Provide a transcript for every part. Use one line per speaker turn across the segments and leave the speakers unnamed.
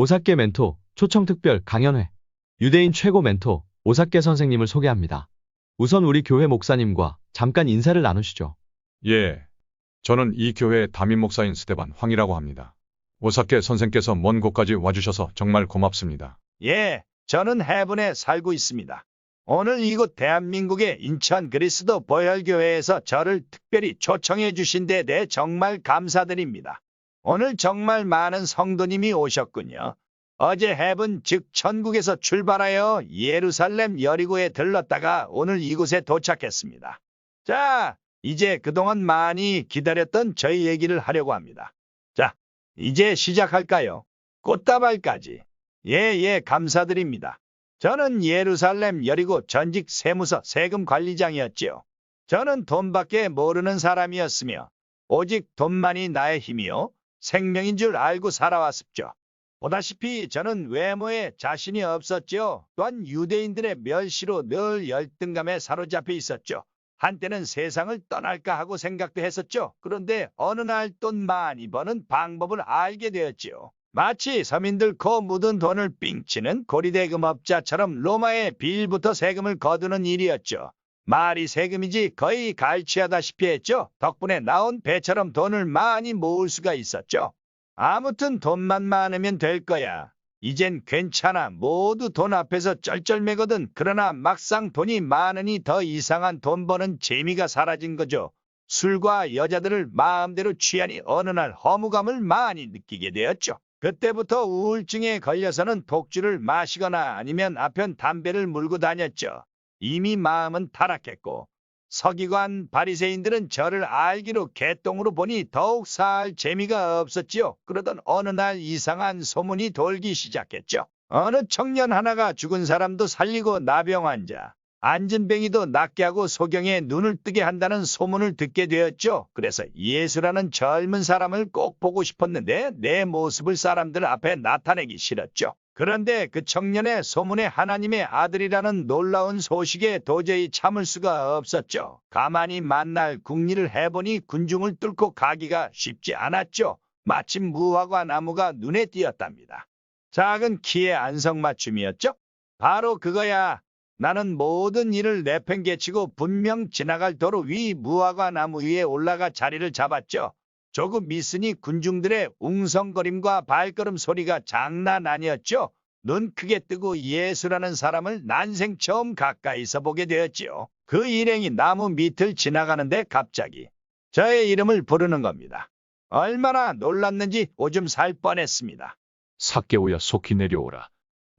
오사케 멘토 초청특별 강연회 유대인 최고 멘토 오사케 선생님을 소개합니다. 우선 우리 교회 목사님과 잠깐 인사를 나누시죠.
예. 저는 이 교회 담임 목사인 스테반 황이라고 합니다. 오사케 선생께서 먼 곳까지 와주셔서 정말 고맙습니다.
예, 저는 해븐에 살고 있습니다. 오늘 이곳 대한민국의 인천 그리스도 보혈교회에서 저를 특별히 초청해 주신 데 대해 정말 감사드립니다. 오늘 정말 많은 성도님이 오셨군요. 어제 해븐 즉 천국에서 출발하여 예루살렘 여리고에 들렀다가 오늘 이곳에 도착했습니다. 자, 이제 그동안 많이 기다렸던 저희 얘기를 하려고 합니다. 자, 이제 시작할까요? 꽃다발까지. 예, 예, 감사드립니다. 저는 예루살렘 여리고 전직 세무서 세금 관리장이었지요. 저는 돈밖에 모르는 사람이었으며 오직 돈만이 나의 힘이요 생명인 줄 알고 살아왔습죠. 보다시피 저는 외모에 자신이 없었죠. 또한 유대인들의 멸시로 늘 열등감에 사로잡혀 있었죠. 한때는 세상을 떠날까 하고 생각도 했었죠. 그런데 어느 날 돈 많이 버는 방법을 알게 되었지요. 마치 서민들 코 묻은 돈을 삥치는 고리대금업자처럼 로마의 빌부터 세금을 거두는 일이었죠. 말이 세금이지 거의 갈취하다시피 했죠. 덕분에 나온 배처럼 돈을 많이 모을 수가 있었죠. 아무튼 돈만 많으면 될 거야. 이젠 괜찮아. 모두 돈 앞에서 쩔쩔매거든. 그러나 막상 돈이 많으니 더 이상한 돈 버는 재미가 사라진 거죠. 술과 여자들을 마음대로 취하니 어느 날 허무감을 많이 느끼게 되었죠. 그때부터 우울증에 걸려서는 독주를 마시거나 아니면 아편 담배를 물고 다녔죠. 이미 마음은 타락했고 서기관 바리새인들은 저를 알기로 개똥으로 보니 더욱 살 재미가 없었지요. 그러던 어느 날 이상한 소문이 돌기 시작했죠. 어느 청년 하나가 죽은 사람도 살리고 나병 환자, 안진뱅이도 낫게 하고 소경에 눈을 뜨게 한다는 소문을 듣게 되었죠. 그래서 예수라는 젊은 사람을 꼭 보고 싶었는데 내 모습을 사람들 앞에 나타내기 싫었죠. 그런데 그 청년의 소문에 하나님의 아들이라는 놀라운 소식에 도저히 참을 수가 없었죠. 가만히 만날 궁리를 해보니 군중을 뚫고 가기가 쉽지 않았죠. 마침 무화과 나무가 눈에 띄었답니다. 작은 키의 안성맞춤이었죠. 바로 그거야. 나는 모든 일을 내팽개치고 분명 지나갈 도로 위 무화과 나무 위에 올라가 자리를 잡았죠. 조금 있으니 군중들의 웅성거림과 발걸음 소리가 장난 아니었죠. 눈 크게 뜨고 예수라는 사람을 난생 처음 가까이서 보게 되었지요. 그 일행이 나무 밑을 지나가는데 갑자기 저의 이름을 부르는 겁니다. 얼마나 놀랐는지 오줌 살 뻔했습니다.
삭개오야 속히 내려오라.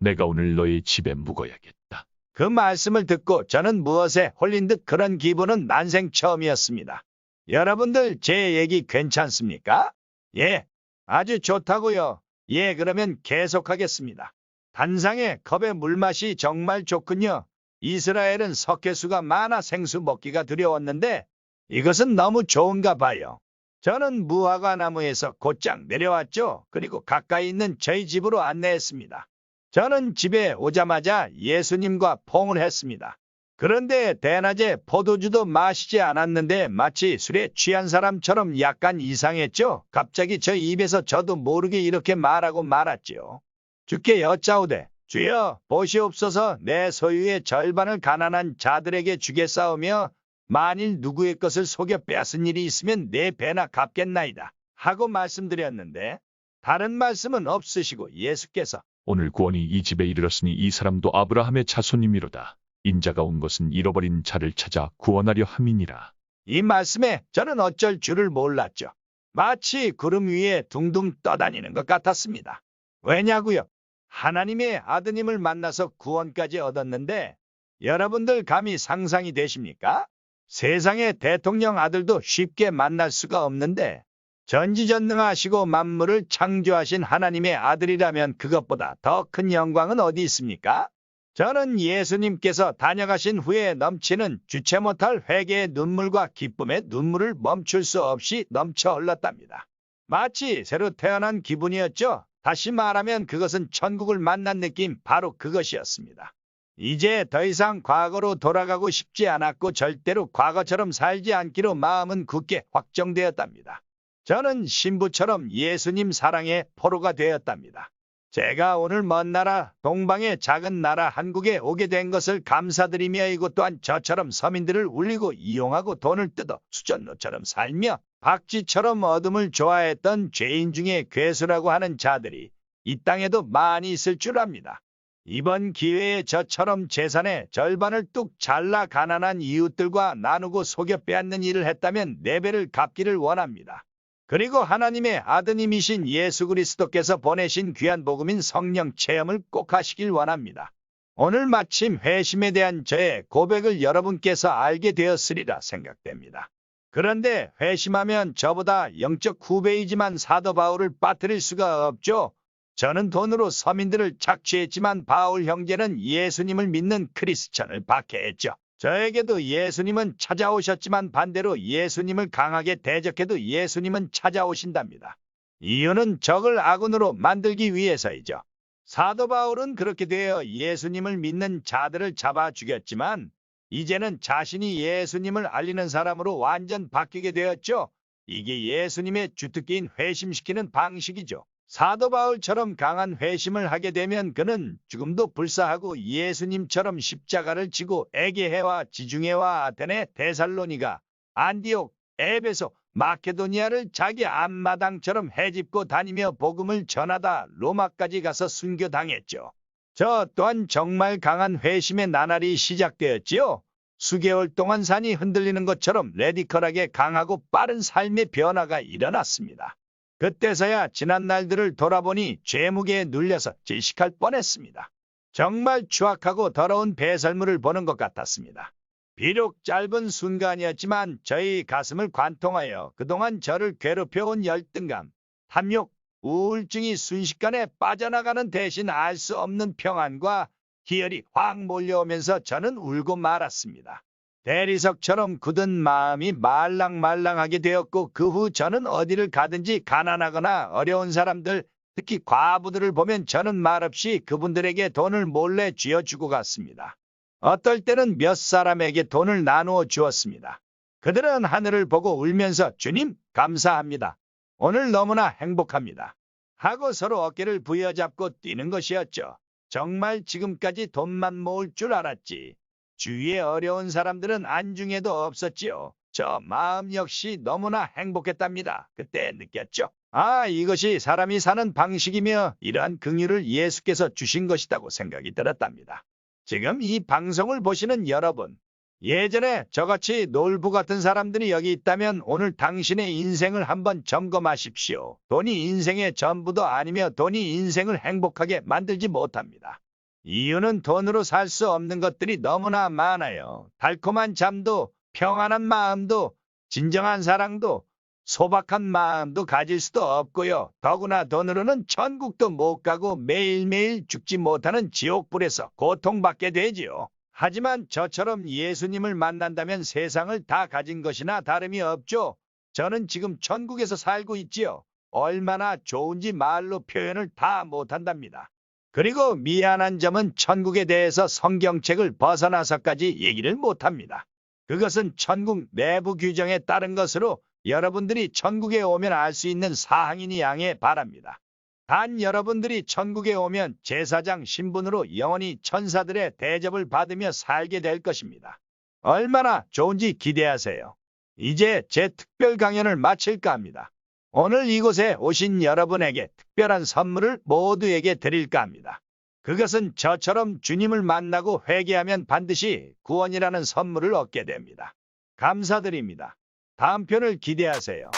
내가 오늘 너의 집에 묵어야겠다.
그 말씀을 듣고 저는 무엇에 홀린 듯 그런 기분은 난생 처음이었습니다. 여러분들 제 얘기 괜찮습니까? 예, 아주 좋다고요. 예, 그러면 계속하겠습니다. 단상의 컵의 물맛이 정말 좋군요. 이스라엘은 석회수가 많아 생수 먹기가 두려웠는데 이것은 너무 좋은가 봐요. 저는 무화과 나무에서 곧장 내려왔죠. 그리고 가까이 있는 저희 집으로 안내했습니다. 저는 집에 오자마자 예수님과 포옹을 했습니다. 그런데 대낮에 포도주도 마시지 않았는데 마치 술에 취한 사람처럼 약간 이상했죠. 갑자기 저 입에서 저도 모르게 이렇게 말하고 말았지요. 주께 여짜오되 주여 보시옵소서 내 소유의 절반을 가난한 자들에게 주겠사오며 만일 누구의 것을 속여 빼앗은 일이 있으면 내 배나 갚겠나이다 하고 말씀드렸는데 다른 말씀은 없으시고 예수께서
오늘 구원이 이 집에 이르렀으니 이 사람도 아브라함의 자손이미로다. 인자가 온 것은 잃어버린 자를 찾아 구원하려 함이니라.
이 말씀에 저는 어쩔 줄을 몰랐죠. 마치 구름 위에 둥둥 떠다니는 것 같았습니다. 왜냐고요? 하나님의 아드님을 만나서 구원까지 얻었는데 여러분들 감히 상상이 되십니까? 세상의 대통령 아들도 쉽게 만날 수가 없는데 전지전능하시고 만물을 창조하신 하나님의 아들이라면 그것보다 더 큰 영광은 어디 있습니까? 저는 예수님께서 다녀가신 후에 넘치는 주체 못할 회개의 눈물과 기쁨의 눈물을 멈출 수 없이 넘쳐 흘렀답니다. 마치 새로 태어난 기분이었죠. 다시 말하면 그것은 천국을 만난 느낌 바로 그것이었습니다. 이제 더 이상 과거로 돌아가고 싶지 않았고 절대로 과거처럼 살지 않기로 마음은 굳게 확정되었답니다. 저는 신부처럼 예수님 사랑의 포로가 되었답니다. 제가 오늘 먼 나라 동방의 작은 나라 한국에 오게 된 것을 감사드리며 이곳 또한 저처럼 서민들을 울리고 이용하고 돈을 뜯어 수전노처럼 살며 박쥐처럼 어둠을 좋아했던 죄인 중에 괴수라고 하는 자들이 이 땅에도 많이 있을 줄 압니다. 이번 기회에 저처럼 재산의 절반을 뚝 잘라 가난한 이웃들과 나누고 속여 빼앗는 일을 했다면 네 배를 갚기를 원합니다. 그리고 하나님의 아드님이신 예수 그리스도께서 보내신 귀한 복음인 성령 체험을 꼭 하시길 원합니다. 오늘 마침 회심에 대한 저의 고백을 여러분께서 알게 되었으리라 생각됩니다. 그런데 회심하면 저보다 영적 후배이지만 사도 바울을 빠뜨릴 수가 없죠. 저는 돈으로 서민들을 착취했지만 바울 형제는 예수님을 믿는 크리스천을 박해했죠. 저에게도 예수님은 찾아오셨지만 반대로 예수님을 강하게 대적해도 예수님은 찾아오신답니다. 이유는 적을 아군으로 만들기 위해서이죠. 사도 바울은 그렇게 되어 예수님을 믿는 자들을 잡아 죽였지만 이제는 자신이 예수님을 알리는 사람으로 완전 바뀌게 되었죠. 이게 예수님의 주특기인 회심시키는 방식이죠. 사도 바울처럼 강한 회심을 하게 되면 그는 죽음도 불사하고 예수님처럼 십자가를 지고 에게해와 지중해와 아테네, 데살로니가, 안디옥, 에베소, 마케도니아를 자기 앞마당처럼 해집고 다니며 복음을 전하다 로마까지 가서 순교당했죠. 저 또한 정말 강한 회심의 나날이 시작되었지요. 수개월 동안 산이 흔들리는 것처럼 레디컬하게 강하고 빠른 삶의 변화가 일어났습니다. 그때서야 지난 날들을 돌아보니 죄무게에 눌려서 질식할 뻔했습니다. 정말 추악하고 더러운 배설물을 보는 것 같았습니다. 비록 짧은 순간이었지만 저희 가슴을 관통하여 그동안 저를 괴롭혀온 열등감, 탐욕, 우울증이 순식간에 빠져나가는 대신 알 수 없는 평안과 희열이 확 몰려오면서 저는 울고 말았습니다. 대리석처럼 굳은 마음이 말랑말랑하게 되었고 그 후 저는 어디를 가든지 가난하거나 어려운 사람들, 특히 과부들을 보면 저는 말없이 그분들에게 돈을 몰래 쥐어주고 갔습니다. 어떨 때는 몇 사람에게 돈을 나누어 주었습니다. 그들은 하늘을 보고 울면서 주님 감사합니다. 오늘 너무나 행복합니다. 하고 서로 어깨를 부여잡고 뛰는 것이었죠. 정말 지금까지 돈만 모을 줄 알았지. 주위에 어려운 사람들은 안중에도 없었지요. 저 마음 역시 너무나 행복했답니다. 그때 느꼈죠. 아, 이것이 사람이 사는 방식이며 이러한 긍휼을 예수께서 주신 것이라고 생각이 들었답니다. 지금 이 방송을 보시는 여러분, 예전에 저같이 놀부 같은 사람들이 여기 있다면 오늘 당신의 인생을 한번 점검하십시오. 돈이 인생의 전부도 아니며 돈이 인생을 행복하게 만들지 못합니다. 이유는 돈으로 살 수 없는 것들이 너무나 많아요. 달콤한 잠도, 평안한 마음도, 진정한 사랑도, 소박한 마음도 가질 수도 없고요. 더구나 돈으로는 천국도 못 가고 매일매일 죽지 못하는 지옥불에서 고통받게 되지요. 하지만 저처럼 예수님을 만난다면 세상을 다 가진 것이나 다름이 없죠. 저는 지금 천국에서 살고 있지요. 얼마나 좋은지 말로 표현을 다 못한답니다. 그리고 미안한 점은 천국에 대해서 성경책을 벗어나서까지 얘기를 못합니다. 그것은 천국 내부 규정에 따른 것으로 여러분들이 천국에 오면 알 수 있는 사항이니 양해 바랍니다. 단 여러분들이 천국에 오면 제사장 신분으로 영원히 천사들의 대접을 받으며 살게 될 것입니다. 얼마나 좋은지 기대하세요. 이제 제 특별 강연을 마칠까 합니다. 오늘 이곳에 오신 여러분에게 특별한 선물을 모두에게 드릴까 합니다. 그것은 저처럼 주님을 만나고 회개하면 반드시 구원이라는 선물을 얻게 됩니다. 감사드립니다. 다음 편을 기대하세요.